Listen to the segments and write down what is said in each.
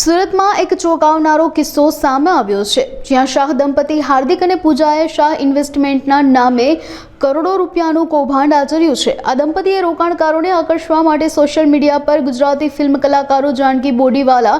સુરતમાં એક ચોંકાવનારો કિસ્સો સામે આવ્યો છે, જ્યાં શાહ દંપતી હાર્દિક અને પૂજાએ શાહ ઇન્વેસ્ટમેન્ટના નામે કરોડો રૂપિયાનું કૌભાંડ આચર્યું છે. આ દંપતીએ રોકાણકારોને આકર્ષવા માટે સોશિયલ મીડિયા પર ગુજરાતી ફિલ્મ કલાકારો જાનકી બોડીવાલા,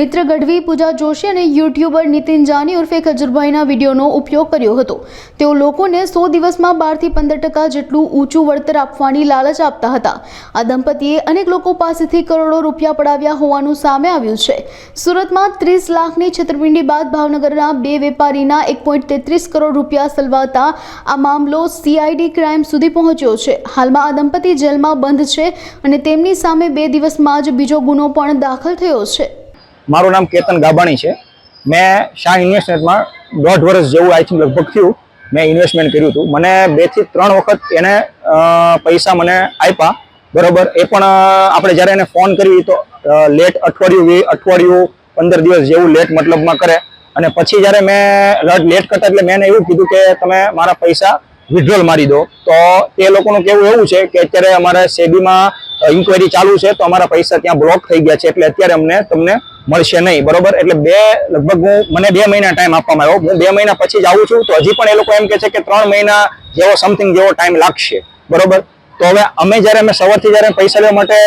મિત્ર ગઢવી, પૂજા જોશી અને યુટ્યુબર નીતિન જાની ઉર્ફે ખજુરભાઈના વિડીયોનો ઉપયોગ કર્યો હતો. તેઓ લોકોને સો દિવસમાં બારથી પંદર ટકા જેટલું ઊંચું વળતર આપવાની લાલચ આપતા હતા. આ દંપતીએ અનેક લોકો પાસેથી કરોડો રૂપિયા પડાવ્યા હોવાનું સામે આવ્યું છે. સુરતમાં ત્રીસ લાખની છેતરપિંડી બાદ ભાવનગરના બે વેપારીના એક પોઈન્ટ તેત્રીસ કરોડ રૂપિયા સલવાતા આ મામલો સીઆઈડી ક્રાઇમ સુધી પહોંચ્યો છે. હાલમાં આ દંપતી જેલમાં બંધ છે અને તેમની સામે બે દિવસમાં જ બીજો ગુનો પણ દાખલ થયો છે. મારું નામ કેતન ગાબાણી છે. મેં શાહ ઇન્વેસ્ટમેન્ટમાં દોઢ વર્ષ જેવું આઈ થિંક લગભગ થયું. મેં ઇન્વેસ્ટમેન્ટ કર્યું હતું. મને બેથી ત્રણ વખત એને પૈસા મને આપ્યા બરોબર? એ પણ આપણે જ્યારે એને ફોન કરી તો લેટ અઠવાડિયું વી- અઠવાડિયું, પંદર દિવસ જેવું લેટ મતલબમાં કરે. અને પછી જ્યારે મેં લેટ કરતા એટલે મેં એવું કીધું કે તમે મારા પૈસા વિડ્રોલ મારી દો. તો તે લોકોનું કેવું એવું છે કે અત્યારે અમારે સેબીમાં ઇન્કવાયરી ચાલુ છે તો અમારા પૈસા ત્યાં બ્લોક થઈ ગયા છે એટલે અત્યારે અમને તમને મળશે નહીં. બરોબર? એટલે બે, લગભગ હું, મને બે મહિના ટાઈમ આપવામાં આવ્યો. હું બે મહિના પછી જ આવું છું. તો હજી પણ એ લોકો એમ કે છે કે ત્રણ મહિના જેવો સમથિંગ જેવો ટાઈમ લાગશે. બરોબર? તો હવે અમે જ્યારે, અમે સવારથી જ્યારે પૈસા લેવા માટે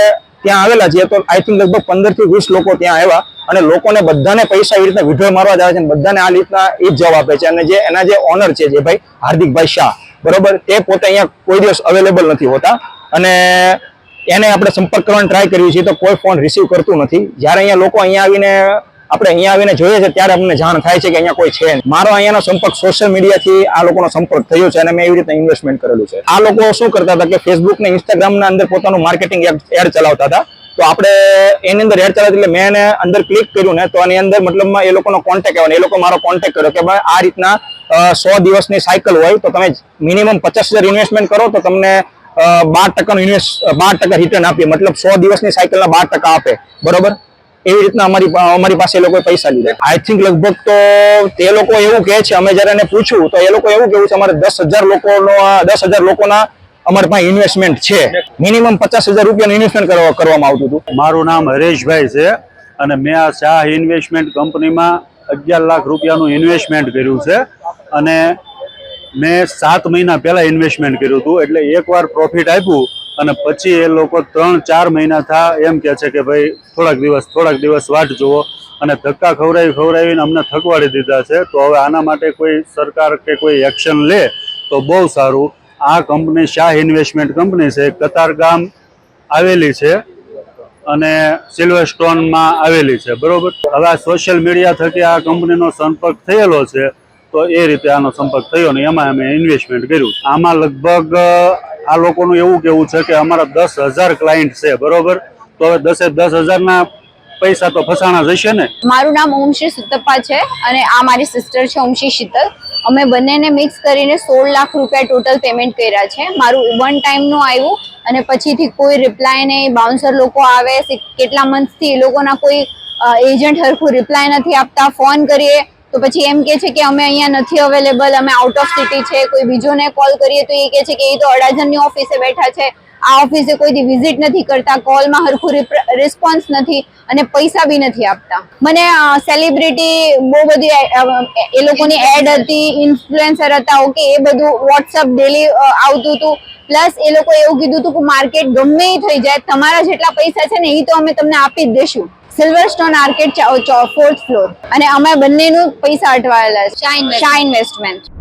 ત્યાં આવેલા છીએ, તો આઈ થિંક લગભગ પંદરથી વીસ લોકો ત્યાં આવ્યા અને લોકોને બધાને પૈસા એવી રીતના વિડ્રો મારવા જ આવે છે બધાને આ રીતના એ જ જવાબ આપે છે. અને જે, એના જે ઓનર છે, જે ભાઈ હાર્દિકભાઈ શાહ બરોબર? તે પોતે અહીંયા કોઈ દિવસ અવેલેબલ નથી હોતા. અને એને આપણે સંપર્ક કરવાનો ટ્રાય કરીએ છીએ તો કોઈ ફોન રિસીવ કરતું નથી. જ્યારે અહીંયા લોકો અહીંયા આવીને, આપણે અહીંયા આવીને જોઈએ છે, ત્યારે અમને જાણ થાય છે કે અહીંયા કોઈ છે મારો અહીંયાનો સંપર્ક સોશિયલ મીડિયાથી આ લોકોનો સંપર્ક થયો છે અને મેં એવી રીતે ઇન્વેસ્ટમેન્ટ કરેલું છે. આ લોકો શું કરતા હતા કે ફેસબુક ને ઇન્સ્ટાગ્રામના અંદર પોતાનું માર્કેટિંગ એડ ચલાવતા હતા. તો આપણે એની અંદર એડ ચલાવતી એટલે મેં એને અંદર ક્લિક કર્યું ને, તો આની અંદર મતલબમાં એ લોકોનો કોન્ટેક્ટ આવ્યો એ લોકો મારો કોન્ટેક્ટ કર્યો કે ભાઈ આ રીતના સો દિવસની સાયકલ હોય, તો તમે મિનિમમ પચાસ હજાર ઇન્વેસ્ટમેન્ટ કરો, તો તમને બાર ટકાનું ઇન્વેસ્ટ બાર ટકા રિટર્ન આપીએ. મતલબ સો દિવસની સાયકલના બાર ટકા આપે. બરોબર? એવી રીતના અમારી અમારી પાસે એ લોકોએ પૈસા લીધા. આઈ થિંક લગભગ તો તે લોકો એવું કહે છે, અમે જ્યારે એને પૂછ્યું, તો એ લોકો એવું કેવું છે, અમારે દસ હજાર લોકોનો, દસ હજાર લોકોના અમારી પાસે ઇન્વેસ્ટમેન્ટ છે. મિનિમમ પચાસ હજાર રૂપિયાનું ઇન્વેસ્ટમેન્ટ કરવા, કરવામાં આવતું હતું. મારું નામ હરેશભાઈ છે, અને મેં આ શાહ ઇન્વેસ્ટમેન્ટ કંપનીમાં અગિયાર લાખ રૂપિયાનું ઇન્વેસ્ટમેન્ટ કર્યું છે. અને મેં સાત મહિના પહેલાં ઇન્વેસ્ટમેન્ટ કર્યું હતું. એટલે એકવાર પ્રોફિટ આપ્યું અને પછી એ લોકો ત્રણ, ચાર મહિના થા એમ કહે છે કે ભાઈ, થોડાક દિવસ થોડાક દિવસ વાટ જુઓ. અને ધક્કા ખવડાવી, ખવડાવીને અમને થકવાડી દીધા છે. તો હવે આના માટે કોઈ સરકાર કે કોઈ એક્શન લે તો બહુ સારું. આ કંપની શાહ ઇન્વેસ્ટમેન્ટ કંપની છે. કતારગામ આવેલી છે અને સિલ્વર સ્ટોનમાં આવેલી છે. બરોબર? હવે સોશિયલ મીડિયા થકી આ કંપનીનો સંપર્ક થયેલો છે. તો એ રીતે આનો સંપર્ક થયો ને એમાં અમે ઇન્વેસ્ટમેન્ટ કર્યું આમાં લગભગ આ લોકોનું એવું કેવું છે કે અમારા દસ હજાર ક્લાયન્ટ છે, બરોબર? તો હવે દસે, દસ હજારના પૈસા તો ફસાણા જશે ને? મારું નામ ઓમશી સુતપ્પા છે અને આ મારી સિસ્ટર છે ઓમશી શીતલ. અમે બંનેને મિક્સ કરીને સોળ લાખ રૂપિયા ટોટલ પેમેન્ટ કર્યા છે. મારું વન ટાઈમનું આવ્યું અને પછીથી કોઈ રિપ્લાય નહીં. બાઉન્સર લોકો આવે, કેટલા મંથથી એ લોકોના કોઈ એજન્ટ હરખું રિપ્લાય નથી આપતા. ફોન કરીએ તો પછી એમ કે છે કે અમે અહીંયા નથી અવેલેબલ અમે આઉટ ઓફ સિટી છે, કોઈ બીજોને કોલ કરીએ તો એ કહે છે કે એ તો અડાજણની ઓફિસે બેઠા છે. આ ઓફિસે કોઈથી વિઝિટ નથી કરતા કોલમાં હરખું રિસ્પોન્સ નથી અને પૈસા બી નથી આપતા. મને સેલિબ્રિટી બહુ બધી એ લોકોની એડ હતી ઇન્ફ્લુએન્સર હતા, ઓકે, એ બધું વોટ્સઅપ ડેલી આવતું હતું. પ્લસ એ લોકો એવું કીધું હતું કે માર્કેટ ગમે એ થઈ જાય, તમારા જેટલા પૈસા છે ને એ તો અમે તમને આપી જ દેશું. Silver stone arcade fourth floor અને અમે બંનેનું પૈસા અટવાયેલા છે. શાહ ઇન્વેસ્ટમેન્ટ